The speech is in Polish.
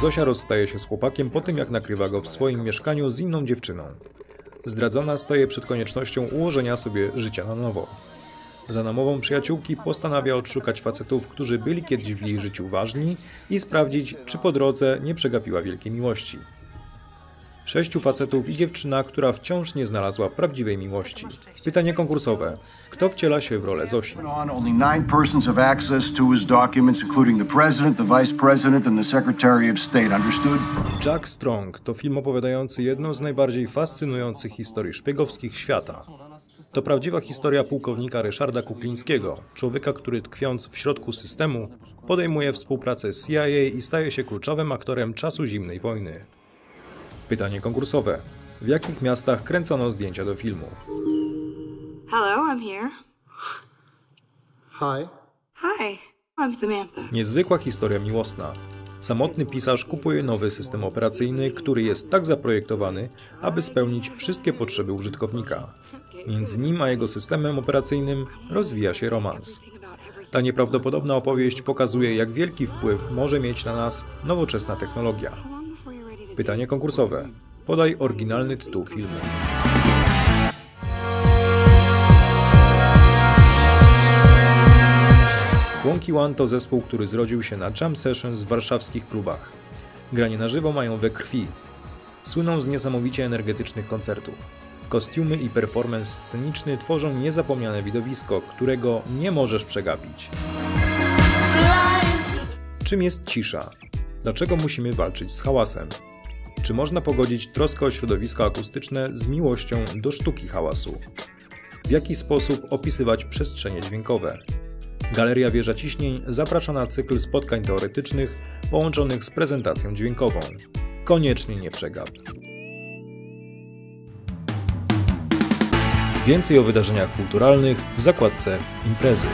Zosia rozstaje się z chłopakiem po tym, jak nakrywa go w swoim mieszkaniu z inną dziewczyną. Zdradzona staje przed koniecznością ułożenia sobie życia na nowo. Za namową przyjaciółki postanawia odszukać facetów, którzy byli kiedyś w jej życiu ważni i sprawdzić, czy po drodze nie przegapiła wielkiej miłości. Sześciu facetów i dziewczyna, która wciąż nie znalazła prawdziwej miłości. Pytanie konkursowe. Kto wciela się w rolę Zosi? Jack Strong to film opowiadający jedną z najbardziej fascynujących historii szpiegowskich świata. To prawdziwa historia pułkownika Ryszarda Kuklińskiego, człowieka, który tkwiąc w środku systemu, podejmuje współpracę z CIA i staje się kluczowym aktorem czasu zimnej wojny. Pytanie konkursowe. W jakich miastach kręcono zdjęcia do filmu? Hello, I'm here. Hi. Hi, I'm Samantha. Niezwykła historia miłosna. Samotny pisarz kupuje nowy system operacyjny, który jest tak zaprojektowany, aby spełnić wszystkie potrzeby użytkownika. Między nim a jego systemem operacyjnym rozwija się romans. Ta nieprawdopodobna opowieść pokazuje, jak wielki wpływ może mieć na nas nowoczesna technologia. Pytanie konkursowe. Podaj oryginalny tytuł filmu. Łąki One to zespół, który zrodził się na jam sessions w warszawskich klubach. Granie na żywo mają we krwi. Słyną z niesamowicie energetycznych koncertów. Kostiumy i performance sceniczny tworzą niezapomniane widowisko, którego nie możesz przegapić. Czym jest cisza? Dlaczego musimy walczyć z hałasem? Czy można pogodzić troskę o środowisko akustyczne z miłością do sztuki hałasu? W jaki sposób opisywać przestrzenie dźwiękowe? Galeria Wieża Ciśnień zaprasza na cykl spotkań teoretycznych połączonych z prezentacją dźwiękową. Koniecznie nie przegap. Więcej o wydarzeniach kulturalnych w zakładce Imprezy.